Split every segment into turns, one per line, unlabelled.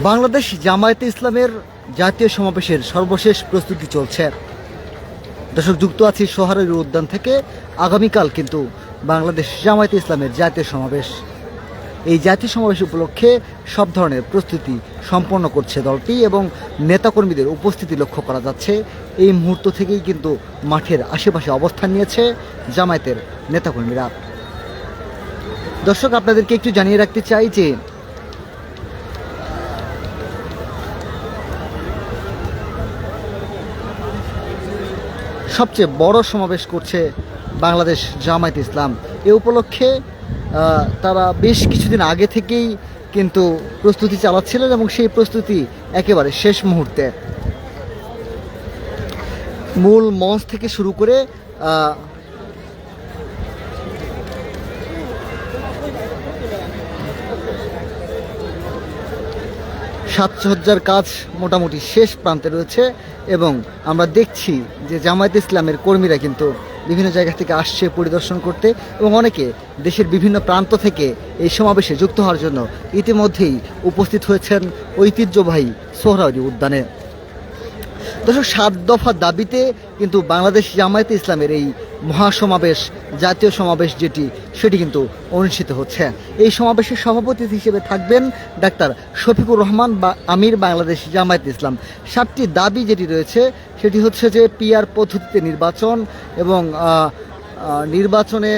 বাংলাদেশ জামায়াতে ইসলামের জাতীয় সমাবেশের সর্বশেষ প্রস্তুতি চলছে। দর্শক, যুক্ত আছি সোহারের উদ্যান থেকে। আগামীকাল কিন্তু বাংলাদেশ জামায়াতে ইসলামের জাতীয় সমাবেশ। এই জাতীয় সমাবেশ উপলক্ষে সব ধরনের প্রস্তুতি সম্পন্ন করছে দলটি এবং নেতাকর্মীদের উপস্থিতি লক্ষ্য করা যাচ্ছে। এই মুহূর্ত থেকেই কিন্তু মাঠের আশেপাশে অবস্থান নিয়েছে জামায়াতের নেতাকর্মীরা। দর্শক, আপনাদেরকে একটু জানিয়ে রাখতে চাই যে সবচেয়ে বড় সমাবেশ করছে বাংলাদেশ জামায়াত ইসলাম। এ উপলক্ষে তারা বেশ কিছুদিন আগে থেকেই কিন্তু প্রস্তুতি চালাচ্ছিলেন এবং সেই প্রস্তুতি একেবারে শেষ মুহূর্তে। মূল মঞ্চ থেকে শুরু করে সাজসজ্জার কাজ মোটামুটি শেষ প্রান্তে রয়েছে এবং আমরা দেখছি যে জামায়াত ইসলামের কর্মীরা কিন্তু বিভিন্ন জায়গা থেকে আসছে পরিদর্শন করতে এবং অনেকে দেশের বিভিন্ন প্রান্ত থেকে এই সমাবেশে যুক্ত হওয়ার জন্য ইতিমধ্যেই উপস্থিত হয়েছেন ঐতিহ্যবাহী সোহরাওয়ার্দী উদ্যানে। দর্শক, সাত দফা দাবিতে কিন্তু বাংলাদেশ জামায়াতে ইসলামের এই মহাসমাবেশ, জাতীয় সমাবেশ যেটি, সেটি কিন্তু অনুষ্ঠিত হচ্ছে। এই সমাবেশের সভাপতি হিসেবে থাকবেন ডাক্তার শফিকুর রহমান বা আমির বাংলাদেশ জামায়াতে ইসলাম। সাতটি দাবি যেটি রয়েছে, সেটি হচ্ছে যে পিআর পদ্ধতিতে নির্বাচন এবং নির্বাচনে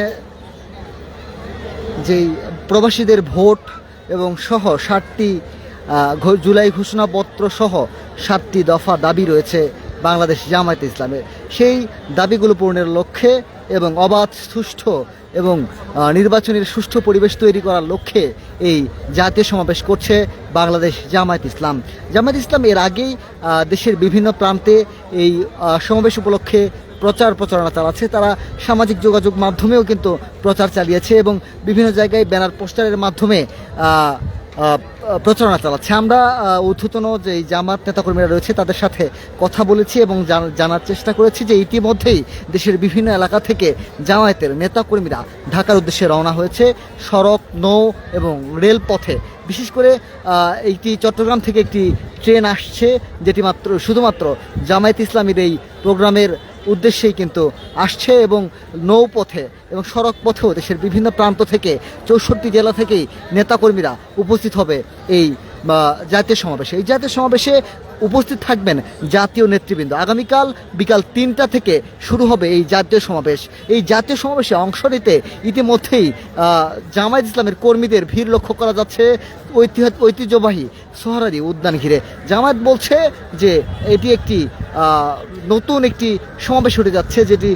যেই প্রবাসীদের ভোট এবং সহ সাতটি জুলাই ঘোষণাপত্র সহ সাতটি দফা দাবি রয়েছে বাংলাদেশ জামায়াত ইসলামের। সেই দাবিগুলো পূরণের লক্ষ্যে এবং অবাধ, সুষ্ঠু এবং নির্বাচনের সুষ্ঠু পরিবেশ তৈরি করার লক্ষ্যে এই জাতীয় সমাবেশ করছে বাংলাদেশ জামায়াত ইসলাম। জামায়াত ইসলাম এর আগেই দেশের বিভিন্ন প্রান্তে এই সমাবেশ উপলক্ষে প্রচার প্রচারণা চালাচ্ছে। তারা সামাজিক যোগাযোগ মাধ্যমেও কিন্তু প্রচার চালিয়েছে এবং বিভিন্ন জায়গায় ব্যানার পোস্টারের মাধ্যমে প্রচারণা চালাচ্ছে। আমরা ঊর্ধ্বতন যে জামাত নেতাকর্মীরা রয়েছে, তাদের সাথে কথা বলেছি এবং জানার চেষ্টা করেছি যে ইতিমধ্যেই দেশের বিভিন্ন এলাকা থেকে জামায়াতের নেতাকর্মীরা ঢাকার উদ্দেশ্যে রওনা হয়েছে। সড়ক, নৌ এবং রেলপথে। বিশেষ করে এইটি চট্টগ্রাম থেকে একটি ট্রেন আসছে, যেটি মাত্র, শুধুমাত্র জামায়াত ইসলামীর এই প্রোগ্রামের উদ্দেশ্যেই কিন্তু আসছে এবং নৌপথে এবং সড়ক পথেও দেশের বিভিন্ন প্রান্ত থেকে চৌষট্টি জেলা থেকেই নেতাকর্মীরা উপস্থিত হবে এই জাতীয় সমাবেশে। এই জাতীয় সমাবেশে উপস্থিত থাকবেন জাতীয় নেতৃবৃন্দ। আগামীকাল বিকাল তিনটা থেকে শুরু হবে এই জাতীয় সমাবেশ। এই জাতীয় সমাবেশে অংশ নিতে ইতিমধ্যেই জামায়াত ইসলামের কর্মীদের ভিড় লক্ষ্য করা যাচ্ছে। ঐতিহ্য ঐতিহ্যবাহী সোহরাদি উদ্যান ঘিরে। জামায়াত বলছে যে, এটি একটি নতুন একটি সমাবেশ হতে যাচ্ছে, যেটি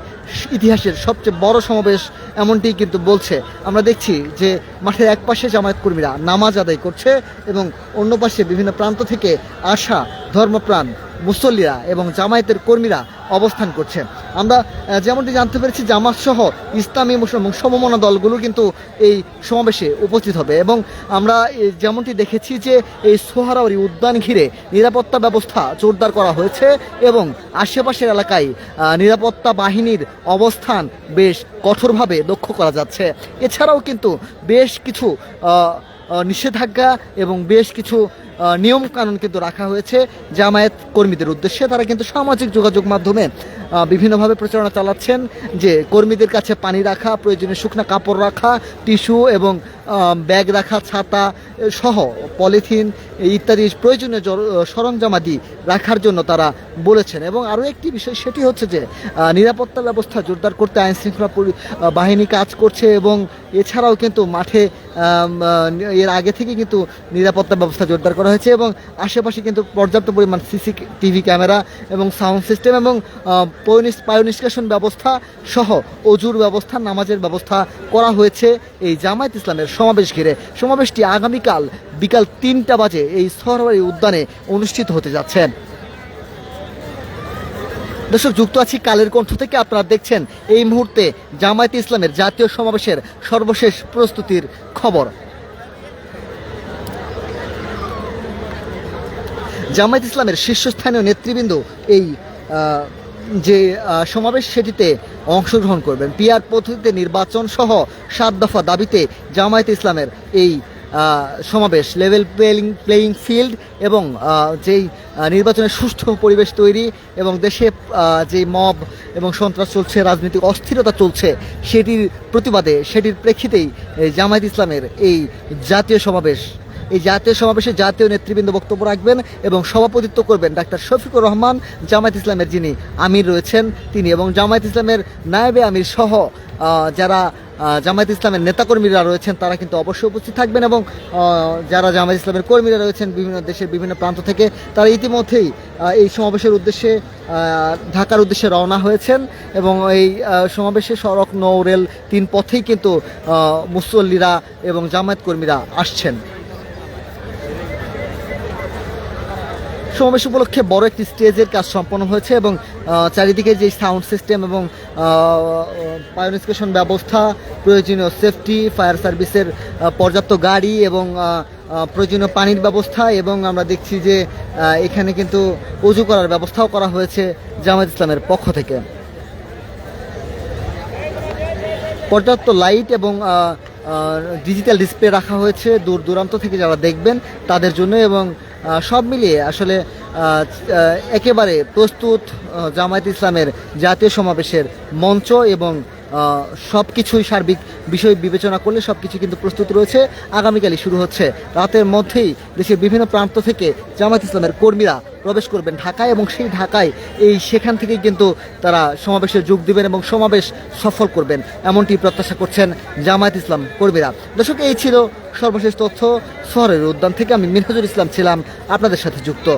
ইতিহাসের সবচেয়ে বড় সমাবেশ এমনটি কিন্তু বলছে। আমরা দেখছি যে মাঠের এক পাশে জামায়াত কর্মীরা নামাজ আদায় করছে এবং অন্য পাশে বিভিন্ন প্রান্ত থেকে আসা ধর্মপ্রাণ মুসল্লিরা এবং জামায়াতের কর্মীরা অবস্থান করছে আমরা যেমনটি জানতে পেরেছি জামাত সহ ইসলামী এবং সমমনা দলগুলো কিন্তু এই সমাবেশে উপস্থিত হবে এবং আমরা যেমনটি দেখেছি যে এই সোহারাওয়ারি উদ্যান ঘিরে নিরাপত্তা ব্যবস্থা জোরদার করা হয়েছে এবং আশেপাশের এলাকায় নিরাপত্তা বাহিনীর অবস্থান বেশ কঠোরভাবে লক্ষ্য করা যাচ্ছে। এছাড়াও কিন্তু বেশ কিছু নিষেধাজ্ঞা এবং বেশ কিছু আহ, নিয়ম কানুন কিন্তু রাখা হয়েছে জামায়াত কর্মীদের উদ্দেশ্যে। তারা কিন্তু সামাজিক যোগাযোগ মাধ্যমে বিভিন্নভাবে প্রচারণা চালাচ্ছেন যে কর্মীদের কাছে পানি রাখা প্রয়োজনীয় শুকনো কাপড় রাখা টিস্যু এবং ব্যাগ রাখা ছাতা সহ পলিথিন ইত্যাদি প্রয়োজনীয় সরঞ্জামাদি রাখার জন্য তারা বলেছেন। এবং আরও একটি বিষয় সেটি হচ্ছে যে নিরাপত্তা ব্যবস্থা জোরদার করতে আইন শৃঙ্খলা বাহিনী কাজ করছে এবং এছাড়াও কিন্তু মাঠে এর আগে থেকে কিন্তু নিরাপত্তা ব্যবস্থা জোরদার করা হয়েছে এবং আশেপাশে কিন্তু পর্যাপ্ত পরিমাণ সিসি টিভি ক্যামেরা এবং সাউন্ড সিস্টেম এবং পয় নিষ্কাশন ব্যবস্থা সহ অজুর ব্যবস্থা, নামাজের ব্যবস্থা করা হয়েছে এই জামায়াত ইসলামের সমাবেশ ঘিরে। সমাবেশটি আগামীকাল বিকাল তিনটা বাজে এই সরবারি উদ্যানে অনুষ্ঠিত হতে যাচ্ছে। দর্শক, যুক্ত আছি কালের কণ্ঠ থেকে। আপনারা দেখছেন এই মুহূর্তে জামায়াতে ইসলামের জাতীয় সমাবেশের সর্বশেষ প্রস্তুতির খবর। জামায়াত ইসলামের শীর্ষস্থানীয় নেতৃবৃন্দ এই যে সমাবেশ সেটিতে অংশগ্রহণ করবেন। পিআর পদ্ধতিতে নির্বাচন সহ সাত দফা দাবিতে জামায়াত ইসলামের এই সমাবেশ লেভেল প্লেয়িং প্লেয়িং ফিল্ড এবং যেই নির্বাচনের সুষ্ঠু পরিবেশ তৈরি এবং দেশে যেই মব এবং সন্ত্রাস চলছে, রাজনৈতিক অস্থিরতা চলছে, সেটির প্রতিবাদে, সেটির প্রেক্ষিতেই জামায়াত ইসলামের এই জাতীয় সমাবেশ এই জাতীয় সমাবেশে জাতীয় নেতৃবৃন্দ বক্তব্য রাখবেন এবং সভাপতিত্ব করবেন ডাক্তার শফিকুর রহমান, জামায়াত ইসলামের যিনি আমির রয়েছেন তিনি এবং জামায়াত ইসলামের নায়েবে আমির সহ যারা জামায়াত ইসলামের নেতাকর্মীরা রয়েছেন তারা কিন্তু অবশ্যই উপস্থিত থাকবেন এবং যারা জামায়াত ইসলামের কর্মীরা রয়েছেন বিভিন্ন দেশের বিভিন্ন প্রান্ত থেকে তারা ইতিমধ্যেই এই সমাবেশের উদ্দেশ্যে ঢাকার উদ্দেশ্যে রওনা হয়েছেন এবং এই সমাবেশে সড়ক, নৌ, রেল তিন পথেই কিন্তু মুসল্লিরা এবং জামায়াত কর্মীরা আসছেন। সমাবেশ উপলক্ষে বড় একটি স্টেজের কাজ সম্পন্ন হয়েছে এবং চারিদিকে যে সাউন্ড সিস্টেম এবং পায়োনিস্কেশন ব্যবস্থা, প্রয়োজনীয় সেফটি, ফায়ার সার্ভিসের পর্যাপ্ত গাড়ি এবং প্রয়োজনীয় পানির ব্যবস্থা এবং আমরা দেখছি যে এখানে কিন্তু উজু করার ব্যবস্থাও করা হয়েছে জামায়াত ইসলামের পক্ষ থেকে। পর্যাপ্ত লাইট এবং ডিজিটাল ডিসপ্লে রাখা হয়েছে। দূর দূরান্ত থেকে যারা দেখবেন তাদের জন্য এবং সব মিলিয়ে আসলে একেবারে প্রস্তুত জামায়াত ইসলামের জাতীয় সমাবেশের মঞ্চ এবং সব কিছুই সার্বিক বিষয় বিবেচনা করলে সব কিছু কিন্তু প্রস্তুত রয়েছে। আগামীকালই শুরু হচ্ছে। রাতের মধ্যেই দেশের বিভিন্ন প্রান্ত থেকে জামায়াত ইসলামের কর্মীরা প্রবেশ করবেন ঢাকায় এবং সেই ঢাকায় এই সেখান থেকে কিন্তু তারা সমাবেশে যোগ দেবেন এবং সমাবেশ সফল করবেন। এমনটি প্রত্যাশা করছেন জামায়াত ইসলাম কর্মীরা। দর্শক, এই ছিল সর্বশেষ তথ্য শহরের উদ্যান থেকে। আমি মিনহাজুল ইসলাম ছিলাম, আপনাদের সাথে যুক্ত।